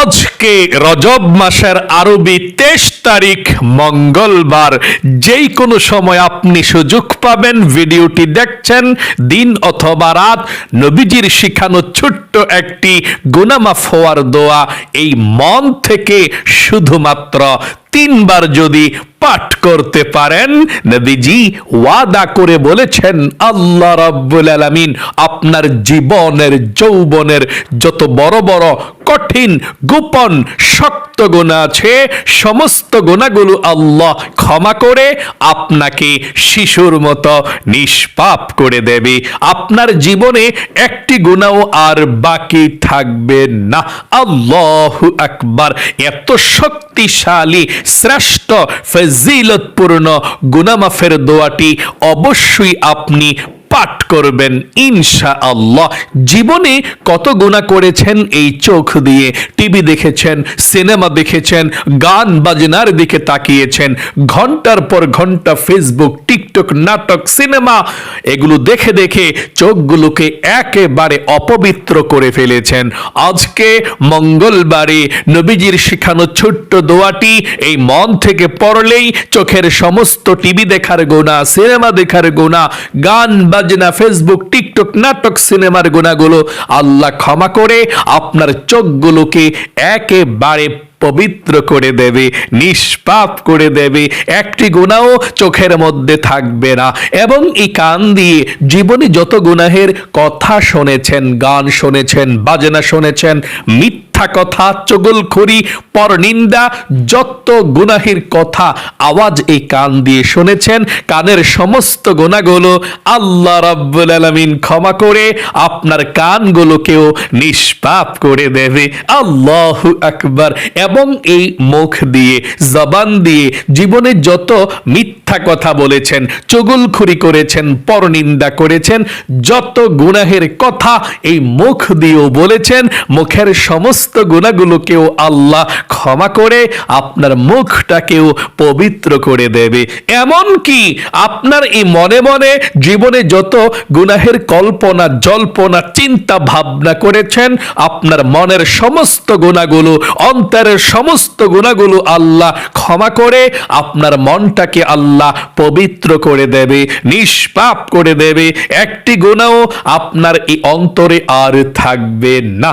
আজকে রজব মাসের আরবি তেইশ তারিখ মঙ্গলবার, যেই কোনো সময় আপনি সুযোগ পাবেন ভিডিওটি দেখছেন, দিন অথবা রাত, নবীজির শিখানো ছোট্ট একটি গুনামাফ হওয়ার দোয়া এই মন থেকে শুধুমাত্র তিনবার যদি পাঠ করতে পারেন, নবীজি ওয়াদা করে বলেছেন, আল্লাহ রাব্বুল আলামিন আপনার জীবনের, যৌবনের যত বড় বড় কঠিন, গোপন, শক্ত গুণা আছে, সমস্ত গুণাগুলো আল্লাহ ক্ষমা করে আপনাকে শিশুর মতো নিষ্পাপ করে দেবে। আপনার জীবনে একটি গুণাও আর বাকি থাকবে না। আল্লাহ আকবার। এত শক্তিশালী শ্রেষ্ঠ ফজিলতপূর্ণ গুনামাফের দোয়াটি অবশ্যই আপনি পাঠ করবেন ইনশা আল্লাহ জীবনে কত গুণা করেছেন এই চোখ দিয়ে? টিভি দেখেছেন, সিনেমা দেখেছেন, গান বাজনার দিকে তাকিয়েছেন, ঘণ্টার পর ঘণ্টা ফেসবুক টিকটক নাটক, সিনেমা, এগুলো দেখে দেখে চোখগুলোকে একেবারে অপবিত্র করে ফেলেছেন। আজকে মঙ্গলবারে নবীজির শিখানো ছোট্ট দোয়াটি এই মন থেকে পড়লেই চোখের সমস্ত টিভি দেখার গোনা সিনেমা দেখার গোনা গান বাজনা ফেসবুক, টিকটক, নাটক, সিনেমার গুণাগুলো আল্লাহ ক্ষমা করে আপনার চোখগুলোকে একেবারে পবিত্র করে দেবে, নিষ্পাপ করে দেবে। একটি গুণাও চোখের মধ্যে থাকবে না। এবং এই কান দিয়ে জীবনে যত গুনাহের কথা শুনেছেন, গান শুনেছেন, বাজনা শুনেছেন, মিথ্যা কথা, চগলখড়ি, পরনিন্দা, যত গুনাহের কথা আওয়াজ এই কান দিয়ে শুনেছেন, কানের সমস্ত গুণাগুলো আল্লাহ রাব্বুল আলামিন ক্ষমা করে, আপনার কানগুলোকেও নিষ্পাপ করে দেবে। আল্লাহু আকবার। এবং এই মুখ দিয়ে, জবান দিয়ে, জীবনে যত মিথ্যা কথা বলেছেন চগুলখুরি করেছেন, পরনিন্দা করেছেন, যত গুনাহের কথা এই মুখ দিয়েও বলেছেন, মুখের সমস্ত গুণাগুলোকেও আল্লাহ ক্ষমা করে আপনার মুখটাকেও পবিত্র করে দেবে। এমন কি আপনার এই মনে মনে জীবনে যত গুনাহের কল্পনা, জল্পনা, চিন্তা, ভাবনা করেছেন, আপনার মনের সমস্ত গুণাগুলো, অন্তরের সমস্ত গুণাগুলো আল্লাহ ক্ষমা করে আপনার মনটাকে আল্লাহ পবিত্র করে দেবে, নিষ্পাপ করে দেবে। একটি গুণাও আপনার এই অন্তরে আর থাকবে না।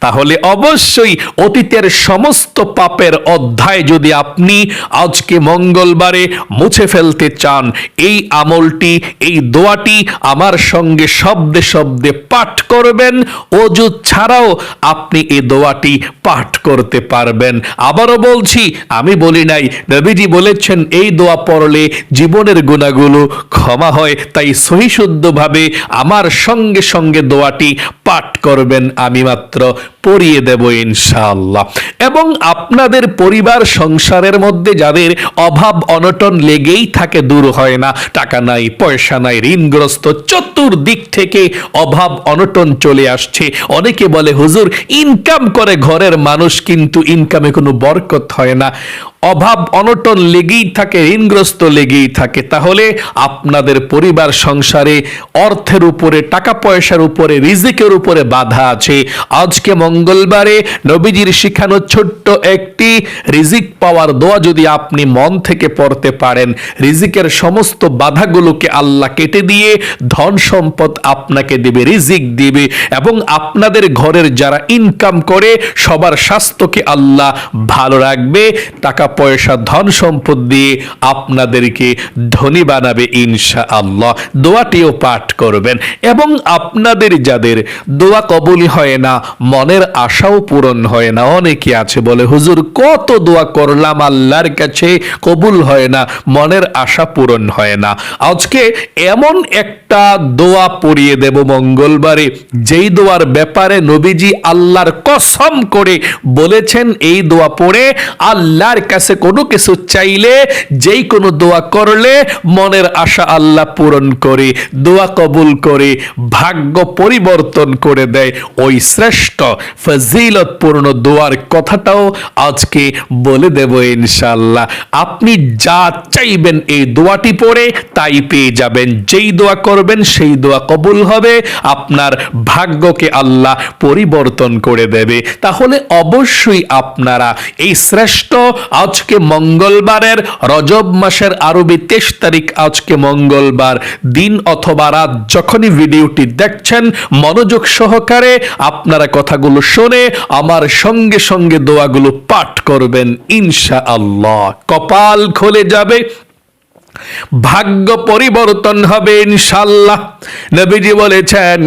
তাহলে অবশ্যই অতীতের সমস্ত পাপের অধ্যায় যদি আপনি আজকে মঙ্গলবারে মুছে ফেলতে চান, এই আমলটি, এই দোয়াটি আমার সঙ্গে শব্দে শব্দে পাঠ করবেন। অজু ছাড়াও আপনি এই দোয়াটি পাঠ করতে পারবেন। আবারও বলছি, আমি বলি নাই, নবীজি বলেছেন, এই দোয়া পড়লে জীবনের গুণাগুলো ক্ষমা হয়, তাই সহিশুদ্ধভাবে আমার সঙ্গে সঙ্গে দোয়াটি পাঠ করবেন আমি মাত্র। পড়িয়ে দেব ইনশাআল্লাহ। এবং আপনাদের পরিবার সংসারের মধ্যে যাদের অভাব অনটন লেগেই থাকে, দূর হয় না। টাকা নাই, পয়সা নাই, ঋণগ্রস্ত চতুর্দিক থেকে অভাব অনটন চলে আসছে। অনেকে বলে, হুজুর ইনকাম করে ঘরের মানুষ কিন্তু ইনকামে কোনো বরকত হয় না। অভাব অনটন লেগেই থাকে, ঋণগ্রস্ত লেগেই থাকে। তাহলে আপনাদের পরিবার সংসারে অর্থের উপরে টাকা পয়সার উপরে, রিজিকের উপরে বাধা আছে। আজকে মঙ্গলবারে নবীজির শিখানো ছোট্ট একটি রিজিক পাওয়ার দোয়া যদি আপনি মন থেকে পড়তে পারেন, রিজিকের সমস্ত বাধাগুলোকে আল্লাহ কেটে দিয়ে ধন সম্পদ আপনাকে দেবে, রিজিক দিবে এবং আপনাদের ঘরের যারা ইনকাম করে, সবার স্বাস্থ্যকে আল্লাহ ভালো রাখবে, টাকা পয়সা, ধন সম্পদ দিয়ে আপনাদেরকে ধনী বানাবে ইনশা আল্লাহ দোয়াটিও পাঠ করবেন। এবং আপনাদের যাদের দোয়া কবুলি হয় না, মনের আশাও পূরণ হয় না, অনেকে আছে বলে, হুজুর, কত দোয়া করলাম আল্লাহর কাছে, কবুল হয় না, মনের আশা পূরণ হয় না। আজকে এমন একটা দোয়া পড়িয়ে দেব মঙ্গলবারে, যেই দোয়ার ব্যাপারে নবীজি আল্লাহর কসম করে বলেছেন, এই দোয়া পড়ে আল্লাহর কাছে কোনো কিছু চাইলে, যেই কোনো দোয়া করলে মনের আশা আল্লাহ পূরণ করে, দোয়া কবুল করে, ভাগ্য পরিবর্তন করে দেয়। ওই শ্রেষ্ঠ, ফজিলতপূর্ণ দোয়ার কথাটাও আজকে বলে দেব ইনশাল্লাহ আপনি যা চাইবেন এই দোয়াটি পড়ে তাই পেয়ে যাবেন। যেই দোয়া করবেন সেই দোয়া কবুল হবে, আপনার ভাগ্যকে আল্লাহ পরিবর্তন করে দেবে। তাহলে অবশ্যই আপনারা এই শ্রেষ্ঠ আজকে মঙ্গলবারের রজব মাসের আরবি তেইশ তারিখ আজকে মঙ্গলবার। দিন অথবা রাত যখনই ভিডিওটি দেখছেন, মনোযোগ সহকারে আপনারা কথাগুলো শুনে আমার সঙ্গে সঙ্গে দোয়াগুলো পাঠ করবেন ইনশা আল্লাহ কপাল খোলে যাবে ভাগ্য পরিবর্তন হবে ইনশাল্লাহ নবীজি বলেছেন,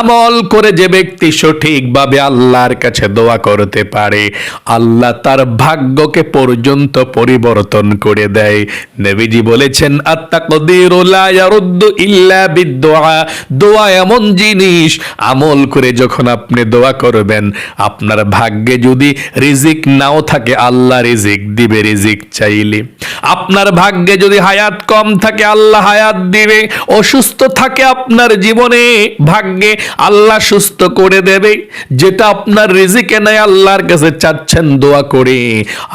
আমল করে যে ব্যক্তি সঠিকভাবে আল্লাহর কাছে দোয়া করতে পারে, আল্লাহ তার ভাগ্যকে পর্যন্ত পরিবর্তন করে দেয়। নবীজি বলেছেন ইল্লা বিদ্দুআ দোয়া এমন জিনিস, আমল করে যখন আপনি দোয়া করবেন, আপনার ভাগ্যে যদি রিজিক নাও থাকে, আল্লাহ রিজিক দিবে, রিজিক চাইলে। আপনার ভাগ্যে যদি হায়াত কম থাকে, আল্লাহ হায়াত দিবে। অসুস্থ থাকে আপনার জীবনে, ভাগ্যে আল্লাহ সুস্থ করে দেবে। যেটা আপনার রিজিকে নাই আল্লাহর কাছে চাচ্ছেন দোয়া করে,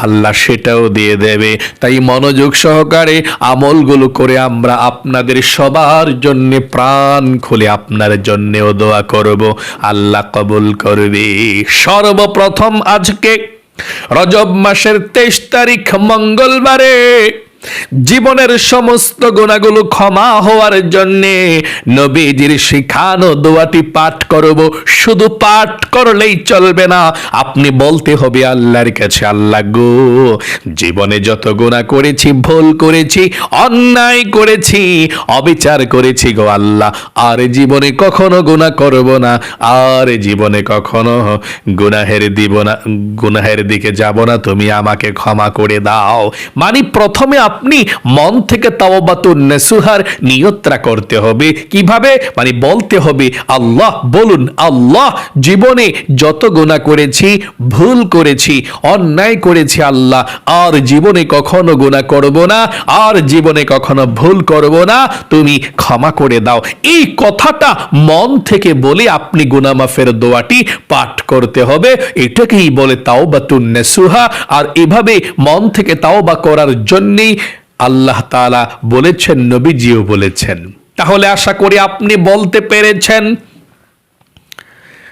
আল্লাহ সেটাও দিয়ে দেবে। তাই মনোযোগ সহকারে আমলগুলো করে আমরা আপনাদের সবার জন্য প্রাণ খুলে আপনার জন্যেও দোয়া করব। আল্লাহ কবুল করবে। সর্বপ্রথম আজকে রজব মাসের তেইশ তারিখ, মঙ্গলবারে জীবনের সমস্ত গুণাগুলো ক্ষমা হওয়ার জন্যে নবীজির শিখানো দোয়াটি পাঠ করব। শুধু পাঠ করলেই চলবে না, আপনি বলতে হবে আল্লাহর কাছে, আল্লাহ গো, জীবনে যত গুণা করেছি, ভুল করেছি, অন্যায় করেছি, অবিচার করেছি গো আল্লাহ, আর জীবনে কখনো গুণা করব না, আর জীবনে কখনো গুনাহের দিব না, গুনাহের দিকে যাব না, তুমি আমাকে ক্ষমা করে দাও। মানে প্রথমে আপনি মন থেকে তাওবাতুন নেসুহার নিয়ত্রা করতে হবে। কীভাবে? মানে বলতে হবে, আল্লাহ, বলুন, আল্লাহ, জীবনে যত গুনাহ করেছি, ভুল করেছি, অন্যায় করেছি আল্লাহ, আর জীবনে কখনো গুনাহ করব না, আর জীবনে কখনো ভুল করব না, তুমি ক্ষমা করে দাও। এই কথাটা মন থেকে বলে আপনি গুনামাফের দোয়াটি পাঠ করতে হবে। এটাকেই বলে তাওবাতুন নেসুহা। আর এভাবে মন থেকে তাওবা করার জন্যেই আল্লাহ তাআলা বলেছেন, নবীজিও বলেছেন। তাহলে আশা করি আপনি বলতে পেরেছেন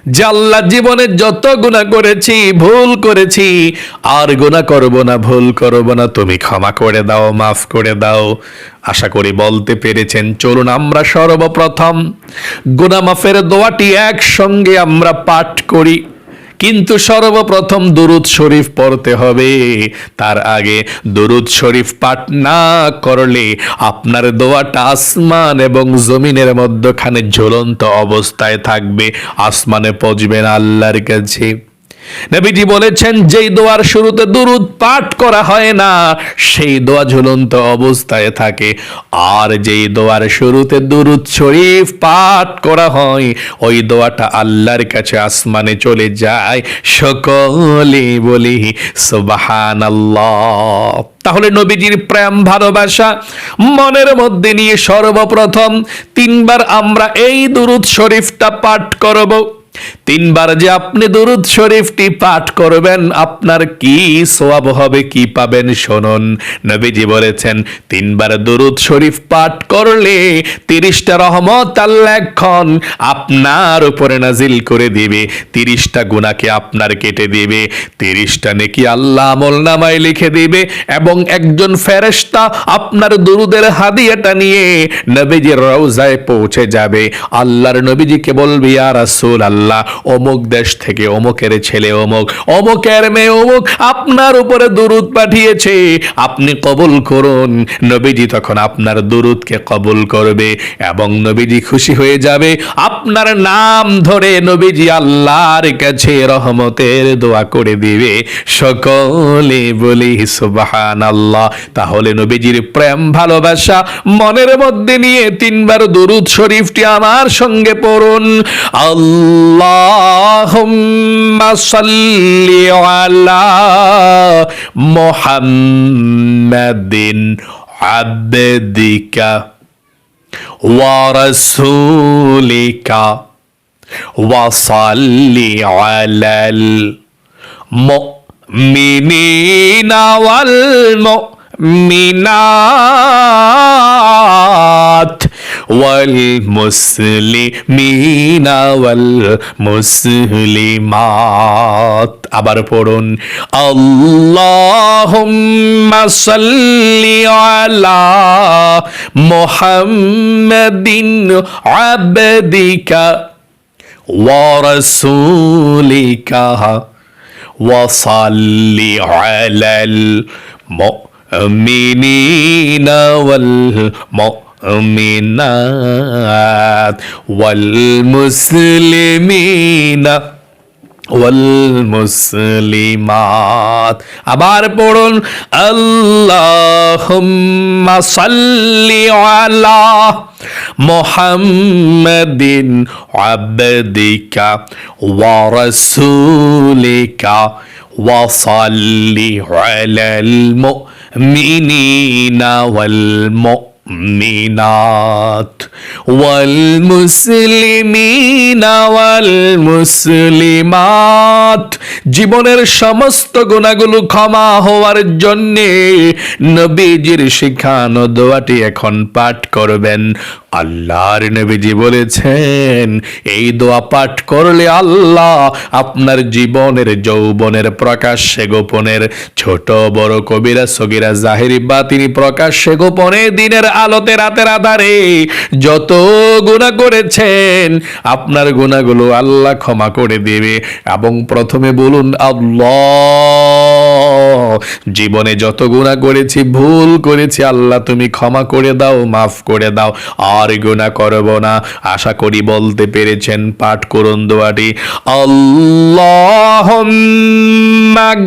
যে আল্লাহ জীবনে যত গুণা করেছি, ভুল করেছি, আর গুণা করব না, ভুল করব না, তুমি ক্ষমা করে দাও, মাফ করে দাও। আশা করি বলতে পেরেছেন। চলুন আমরা সর্বপ্রথম গুণা মাফের দোয়াটি একসঙ্গে আমরা পাঠ করি। কিন্তু সর্বপ্রথম দুরুদ শরীফ পড়তে হবে। তার আগে দুরুদ শরীফ পাঠ না করলে আপনার দোয়াটা আসমান এবং জমিনের মধ্যখানে ঝুলন্ত অবস্থায় থাকবে। আসমানে পচবে না আল্লাহর কাছে। নবীজি বলেছেন, যেই দোয়ার শুরুতে দুরুদ পাঠ করা হয় না, সেই দোয়া ঝুলন্ত অবস্থায় থাকে। আর যেই দোয়ার শুরুতে দুরুদ শরীফ পাঠ করা হয়, ওই দোয়াটা আল্লাহর কাছে আসমানে চলে যায়। সকলে বলি, সুবহানাল্লাহ। তাহলে নবীজির প্রেম, ভালোবাসা, মনের মধ্যে নিয়ে সর্বপ্রথম তিনবার আমরা এই দুরুদ শরীফটা পাঠ করব। তিনবার যে আপনি দুরুদ শরীফটি পাঠ করবেন, আপনার কি সোয়াব হবে, কি পাবেন শুনুন। নবীজি বলেছেন, তিনবার দুরুদ শরীফ পাঠ করলে তিরিশটা রহমত আল্লাহ এখন আপনার উপরে নাজিল করে দিবে। তিরিশটা গুণাকে আপনার কেটে দিবে। তিরিশটা নেকি আল্লাহ আমল নামায় লিখে দিবে এবং একজন ফেরেশতা আপনার দুরুদের হাদিয়াটা নিয়ে নবীজির রওজায় পৌঁছে যাবে। আল্লাহর নবীজিকে বলবি আর রাসূল আল্লাহ অমুক দেশ থেকে অমুকের ছেলে অমুক, অমুকের মেয়ে অমুক, আপনার উপরে দুরুদ পাঠিয়েছে। আপনি কবুল করুন, নবীজি তখন আপনার দুরুদকে কবুল করবে এবং নবীজি খুশি হয়ে যাবে। আপনার নাম ধরে নবীজি আল্লাহর কাছে রহমতের দোয়া করে দিবে। সকলে বলি সুবাহান আল্লাহ তাহলে নবীজির প্রেম, ভালোবাসা, মনের মধ্যে নিয়ে তিনবার দুরুদ শরীফটি আমার সঙ্গে পড়ুন। আল্লাহুম্মা اللهم صل على محمد عبدك ورسولك وصل على المؤمنين والمؤمنات والمسلمين والمسلمات আবার পড়ুন আল্লাহুম্মা সাল্লি আলা মুহাম্মাদিন আবদিকা ورسولك وصل على المؤمنين والمؤمنات والمسلمين والمسلمات আবার পড়ুন আল্লাহুম্মা সাল্লি আলা মুহাম্মাদিন আবদিকা ওয়া রাসূলিকা ওয়া সাল্লি আলাল মুমিনিনা ওয়াল المؤمنات والمسلمين والمسلمات জীবনের সমস্ত গুণাগুলো ক্ষমা হওয়ার জন্যে নবীজির শিখানো দোয়াটি এখন পাঠ করবেন আল্লাহর নবীজি বলেছেন এই দোয়া পাঠ করলে আল্লাহ আপনার জীবনের যৌবনের প্রকাশ্যে গোপনের ছোট বড় কবিরা সগিরা জাহিরি বা তিনি প্রকাশ্যে গোপনে দিনের আলোতে রাতের আধারে যত গুণা করেছেন, আপনার গুণাগুলো আল্লাহ ক্ষমা করে দেবে। এবং প্রথমে বলুন, আল্লাহ, জীবনে যত গুণা করেছি, ভুল করেছি, আল্লাহ তুমি ক্ষমা করে দাও, মাফ করে দাও। আর গুণা করব না। আশা করি বলতে পেরেছেন, পাঠ করুন দোয়াটি। আল্লাহ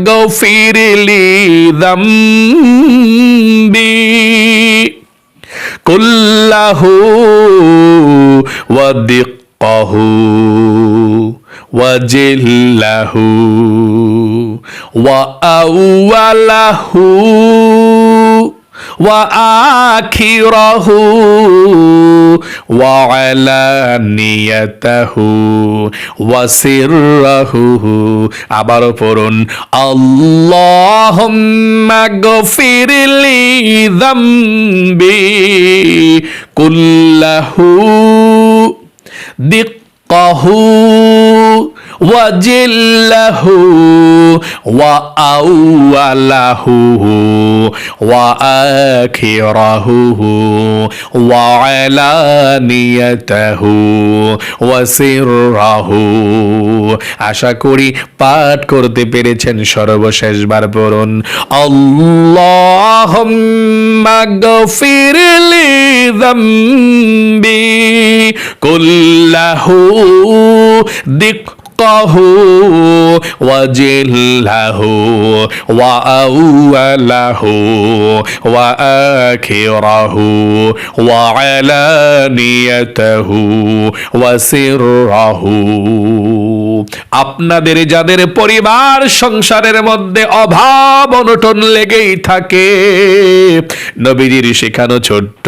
গফিরলি দম্বি। কুল্লাহু ওয়াদিকাহু ওয়াজিল্লাহু ওয়া আউওয়ালাহু وآخره وعلانيته وسره আবারও পড়ুন আল্লাহুম্মা ওয়াজিল্লাহু ওয়া আউয়ালাহু ওয়া আখিরাহু ওয়া আলানিয়াতাহু ওয়া সিররাহু। আশা করি পাঠ করতে পেরেছেন সর্বশেষবার পড়ুন। আল্লাহুম্মা গফিরলি যামবি। কুল্লাহু দিক دقه وجله وأوله وآخره وعلانيته وسره আপনাদের যাদের পরিবার সংসারের মধ্যে অভাব অনটন লেগেই থাকে নবীজির শেখানো ছোট্ট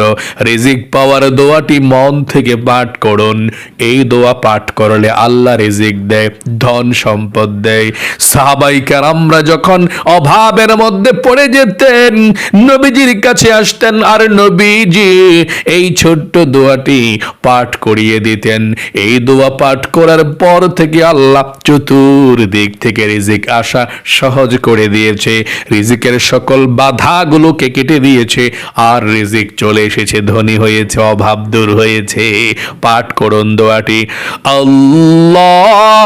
রিজিক পাওয়ার দোয়াটি মন থেকে পাঠ করুন এই দোয়া পাঠ করলে আল্লাহ রিজিক দেয় ধন সম্পদ দেয়। সাহাবাইকার আমরা যখন অভাবের মধ্যে পড়ে যেতেন, নবীজির কাছে আসতেন আর নবীজি এই ছোট্ট দোয়াটি পাঠ করিয়ে দিতেন। এই দোয়া পাঠ করার পর থেকে আল্লাহ থেকে রিজিক আসা সহজ করে দিয়েছে। রিজিকের সকল বাধাগুলোকে কেটে দিয়েছে আর রিজিক চলে এসেছে, ধনী হয়েছে, অভাব দূর হয়েছে। পাঠ করুন দোয়াটি। আল্লাহ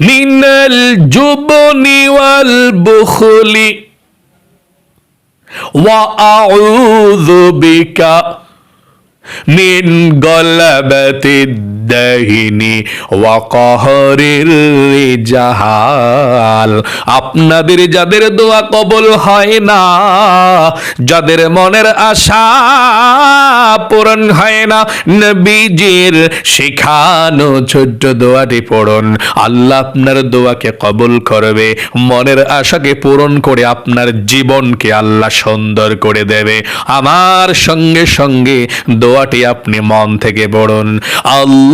من الجبن والبخل وأعوذ بك من غلبة الدين দাহিনী ওয়াকহরের জাহাল আপনাদের যাদের দোয়া কবল হয় না, যাদের মনের আশা পূরণ হয় না বীজের শেখানো ছোট্ট দোয়াটি পড়ুন। আল্লাহ আপনার দোয়াকে কবল করবে, মনের আশাকে পূরণ করে আপনার জীবনকে আল্লাহ সুন্দর করে দেবে। আমার সঙ্গে সঙ্গে দোয়াটি আপনি মন থেকে পড়ুন। আল্লাহ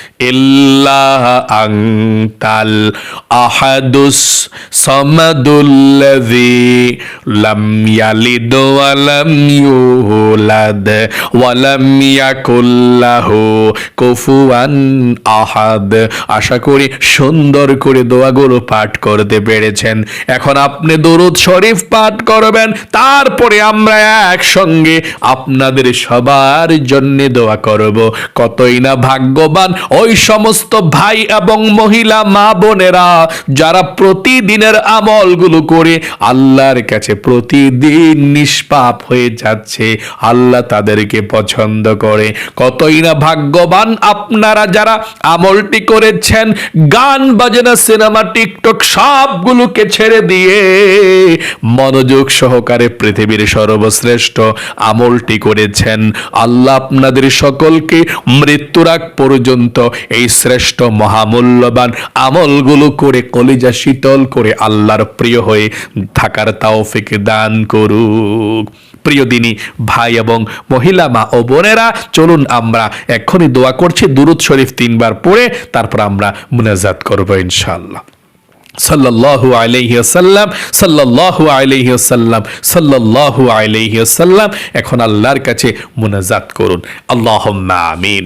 ইল্লাহ আংতাল আহাদুস সমাদুল্লজি লাম ইয়ালিদ ওয়ালাম ইউলাদ ওয়ালাম ইয়াকুল্লাহু কুফুয়ান আহাদ। আশা করি সুন্দর করে দোয়াগুলো পাঠ করতে পেরেছেন। এখন আপনি দরুদ শরীফ পাঠ করবেন, তারপরে আমরা একসঙ্গে আপনাদের সবার জন্য দোয়া করব। কতই না ভাগ্যবান, ওই সমস্ত ভাই এবং মহিলা মা বোনেরা যারা প্রতিদিনের আমলগুলো করে আল্লাহর কাছে প্রতিদিন নিষ্পাপ হয়ে যাচ্ছে, আল্লাহ তাদেরকে পছন্দ করে। কতই না ভাগ্যবান আপনারা যারা আমলটি করেছেন, গান, বাজনা, সিনেমা, টিকটক সবগুলোকে ছেড়ে দিয়ে মনোযোগ সহকারে পৃথিবীর সর্বশ্রেষ্ঠ আমলটি করেছেন। আল্লাহ আপনাদের সকলকে মৃত্যুর আগ পর্যন্ত এই শ্রেষ্ঠ মহামূল্যবান আমলগুলো করে কলিজা শীতল করে আল্লাহর প্রিয় হয়ে থাকার তাওফিক দান করুক। প্রিয় দিনী, ভাই এবং মহিলা, মা ও বোনেরা, চলুন আমরা এক্ষুনি দোয়া করছি, দুরুদ শরীফ তিনবার পড়ে তারপর আমরা মুনাজাত করব ইনশাল্লাহ সাল্লাল্লাহু আলাইহি ওয়াসাল্লাম, সাল্লাল্লাহু আলাইহি ওয়াসাল্লাম এখন আল্লাহর কাছে মুনাজাত করুন। আল্লাহ আমিন।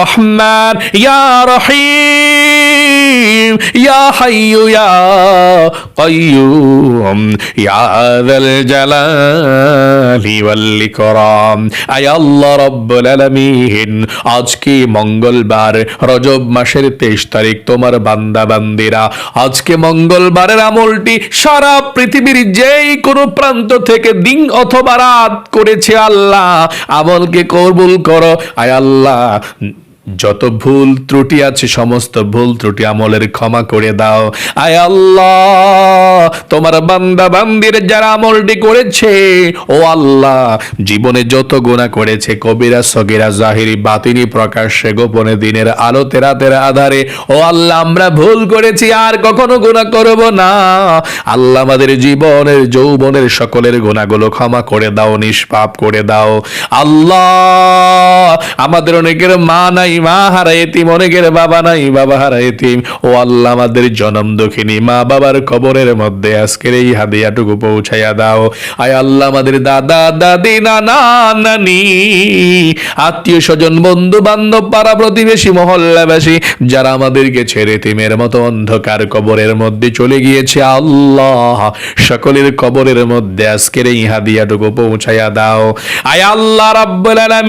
রহমান, ইয়া রহিম, ইয়া হাইয়ু, ইয়া কাইয়ুম, ইয়া যাল জালালি ওয়াল ইকরাম। আয় আল্লাহ আলামিন আজকে মঙ্গলবার? রজব মাসের 23 তারিখ, তোমার বান্দা বান্দিরা আজকে মঙ্গলবারের আমলটি সারা পৃথিবীর যেই কোনো প্রান্ত থেকে দিন অথবা রাত করেছে আল্লাহ আমলকে কবুল করো? আয় আল্লাহ যত ভুল ত্রুটি আছে, সমস্ত ভুল ত্রুটি আমলের ক্ষমা করে দাও। আয় আল্লাহ, তোমার বান্দা বান্দির যারা আমলটি করেছে, ও আল্লাহ, জীবনে যত গুণা করেছে, কবিরা, সগিরা, জাহিরি, বাতিনি, প্রকাশ্যে, গোপনে, দিনের আলোতে, রাতের আধারে, ও আল্লাহ, আমরা ভুল করেছি, আর কখনো গুণা করব না। আল্লাহ, আমাদের জীবনের, যৌবনের সকলের গুণাগুলো ক্ষমা করে দাও, নিষ্পাপ করে দাও। আল্লাহ, আমাদের অনেকের মা নাই মা হারা এতিম অনেকের বাবা নাই, বাবা হারা এতিম ও আল্লাহ আমাদের জনম দক্ষিণী মা বাবার কবরের মধ্যে আজকের এই হাদিয়াটুকু পৌঁছাইয়া দাও। আয় আল্লাহ আমাদের দাদা, দাদি, নানা, নানি, আত্মীয় স্বজন বন্ধু বান্ধব পাড়া প্রতিবেশী, মহল্লাবাসী, যারা আমাদেরকে ছেড়ে তিমের মতো অন্ধকার কবরের মধ্যে চলে গিয়েছে, আল্লাহ সকলের কবরের মধ্যে আজকের এই হাদিয়াটুকু পৌঁছাইয়া দাও। আয় আল্লাহ রাব্বুল আলামিন।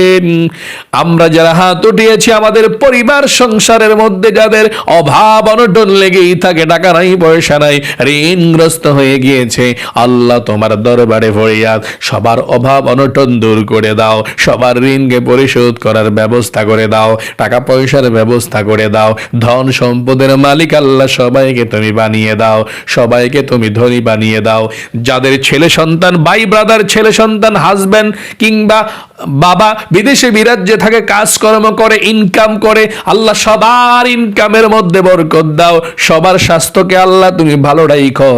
আমরা যারা হাত উঠিয়েছি আমাদের পরিবার, সংসারের মধ্যে যাদের অভাব, অনটন লেগেই থাকে, টাকা নাই, পয়সা নাই, ঋণগ্রস্ত হয়ে গিয়েছে। আল্লাহ তোমার দরবারে ফরিয়াদ, সবার অভাব, অনটন দূর করে দাও, সবার ঋণকে পরিশোধ করার ব্যবস্থা করে দাও, টাকা পয়সার ব্যবস্থা করে দাও, ধন সম্পদের মালিক আল্লাহ সবাইকে তুমি বানিয়ে দাও, সবাইকে তুমি ধনী বানিয়ে দাও। যাদের ছেলে সন্তান, ভাই ব্রাদার ছেলে সন্তান হাজব্যান্ড কিংবা বাবা বিদেশে বিরাজ্যে থাকে, কাজকর্ম করে ইনকাম করে, আল্লাহ সবার ইনকামের মধ্যে বরকত দাও। সবার স্বাস্থ্যকে আল্লাহ তুমি ভালো রাখো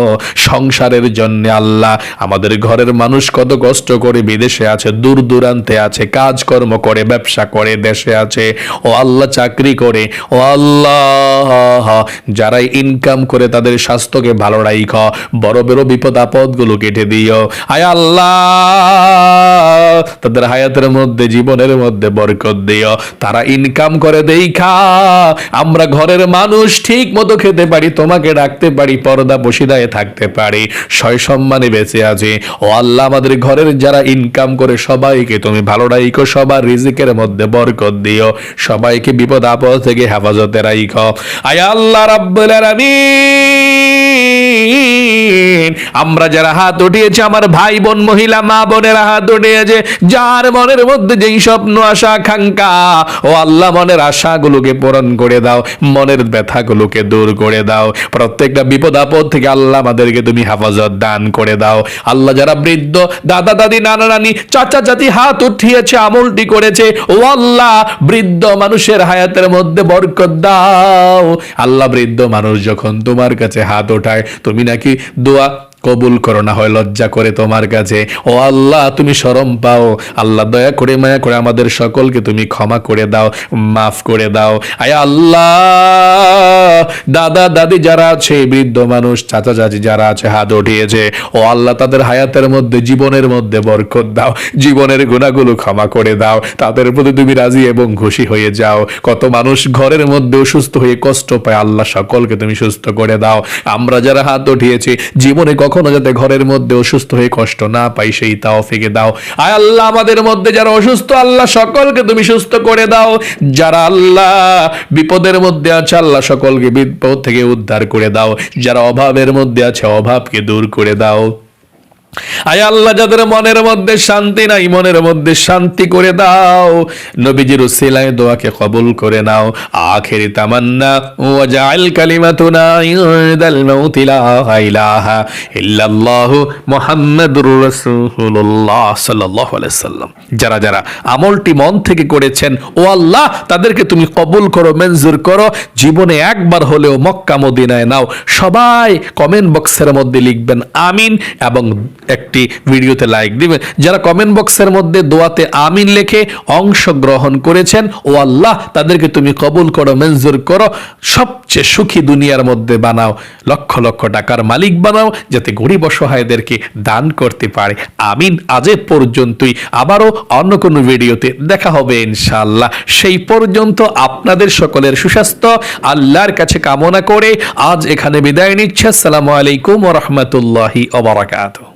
সংসারের জন্য আল্লাহ আমাদের ঘরের মানুষ কত কষ্ট করে বিদেশে আছে, দূর দূরান্তে আছে, কাজকর্ম করে, ব্যবসা করে, দেশে আছে। ও আল্লাহ চাকরি করে, ও আল্লাহ যারা ইনকাম করে তাদের স্বাস্থ্যকে ভালো রাইখ। বড় বড় বিপদ আপদগুলো কেটে দিও। আয় আল্লাহ, তাদের হায়াতের মধ্যে জীবনের মধ্যে বরকত দিও। তারা ইনকাম করে দেইখা আমরা ঘরের মানুষ ঠিক মতো খেতে পারি, তোমাকে ডাকতে পারি, পর্দা বসিদায় থাকতে পারি। সয় সম্মানে বেঁচে আছে। ও আল্লাহ, আমাদের ঘরের যারা ইনকাম করে, সবাইকে তুমি ভালো রাইখো, সবার রিজিকের মধ্যে বরকত দিও। সবাইকে বিপদ আপদ থেকে হেফাজতে রাইখো। আয় আল্লাহ রাব্বুল আলামিন! আমরা যারা হাত উঠিয়েছি, আমার ভাই বোন মহিলা, মা বোনেরা হাত উঠিয়েছে, যার মনের মধ্যে যেই স্বপ্ন, আশা, আকাঙ্ক্ষা, ও আল্লাহ মনের আশাগুলোকে পূরণ করে দাও, মনের ব্যথাগুলোকে দূর করে দাও, প্রত্যেকটা বিপদ, আপদ থেকে আল্লাহ আমাদেরকে তুমি হেফাজত দান করে দাও। আল্লাহ যারা বৃদ্ধ, দাদা, দাদি, নানা, নানি, চাচা, চাচি হাত উঠিয়েছে, আমলটি করেছে, ও আল্লাহ, বৃদ্ধ মানুষের হায়াতের মধ্যে বরকত দাও। আল্লাহ বৃদ্ধ মানুষ যখন তোমার কাছে হাত ওঠায়, তুমি নাকি দোয়া কবুল করো, না হয় লজ্জা করে তোমার কাছে। ও আল্লাহ, তুমি শরম পাও। আল্লাহ, দয়া করে, মায়া করে আমাদের সকলকে তুমি ক্ষমা করে দাও, মাফ করে দাও। আয় আল্লাহ, দাদা, দাদি যারা আছে, বৃদ্ধ মানুষ, চাচা, চাচি যারা আছে, হাত উঠিয়েছে, ও আল্লাহ, তাদের হায়াতের মধ্যে, জীবনের মধ্যে বরকত দাও। জীবনের গুণাগুলো ক্ষমা করে দাও। তাদের প্রতি তুমি রাজি এবং খুশি হয়ে যাও। কত মানুষ ঘরের মধ্যে অসুস্থ হয়ে কষ্ট পায়, আল্লাহ সকলকে তুমি সুস্থ করে দাও। আমরা যারা হাত উঠিয়েছি, জীবনে কখনো যাতে ঘরের মধ্যে অসুস্থ হয়ে কষ্ট না পাই, সেই তাও ফেকে দাও। আয় আল্লাহ আমাদের মধ্যে যারা অসুস্থ, আল্লাহ সকলকে তুমি সুস্থ করে দাও। যারা আল্লাহ বিপদের মধ্যে আছে, আল্লাহ সকলকে বিপদ থেকে উদ্ধার করে দাও। যারা অভাবের মধ্যে আছে, অভাবকে দূর করে দাও। আয় আল্লাহ, যাদের মনের মধ্যে শান্তি নাই, মনের মধ্যে শান্তি করে দাও। নবীজির উসিলায় দোয়াকে কবুল করে নাও। আখেরি তামান্না সাল্লাম যারা যারা আমলটি মন থেকে করেছেন, ও আল্লাহ, তাদেরকে তুমি কবুল করো, মঞ্জুর করো। জীবনে একবার হলেও মক্কা মদিনায় নাও। সবাই কমেন্ট বক্সের মধ্যে লিখবেন, আমিন এবং একটি ভিডিওতে লাইক দিবেন। যারা কমেন্ট বক্সের মধ্যে দোয়াতে আমিন লেখে অংশগ্রহণ করেছেন, ও আল্লাহ তাদেরকে তুমি কবুল করো, মঞ্জুর করো, সবচেয়ে সুখী দুনিয়ার মধ্যে বানাও, লক্ষ লক্ষ টাকার মালিক বানাও, যাতে গরিব অসহায়দেরকে দান করতে পারে। আমিন। আজে পর্যন্তই। আবারও অন্য কোনো ভিডিওতে দেখা হবে ইনশাআল্লাহ। সেই পর্যন্ত আপনাদের সকলের সুস্বাস্থ্য, আল্লাহর কাছে কামনা করে আজ এখানে বিদায় নিচ্ছে। আসসালামু আলাইকুম ওয়া রাহমাতুল্লাহি ওয়া বারাকাতুহু।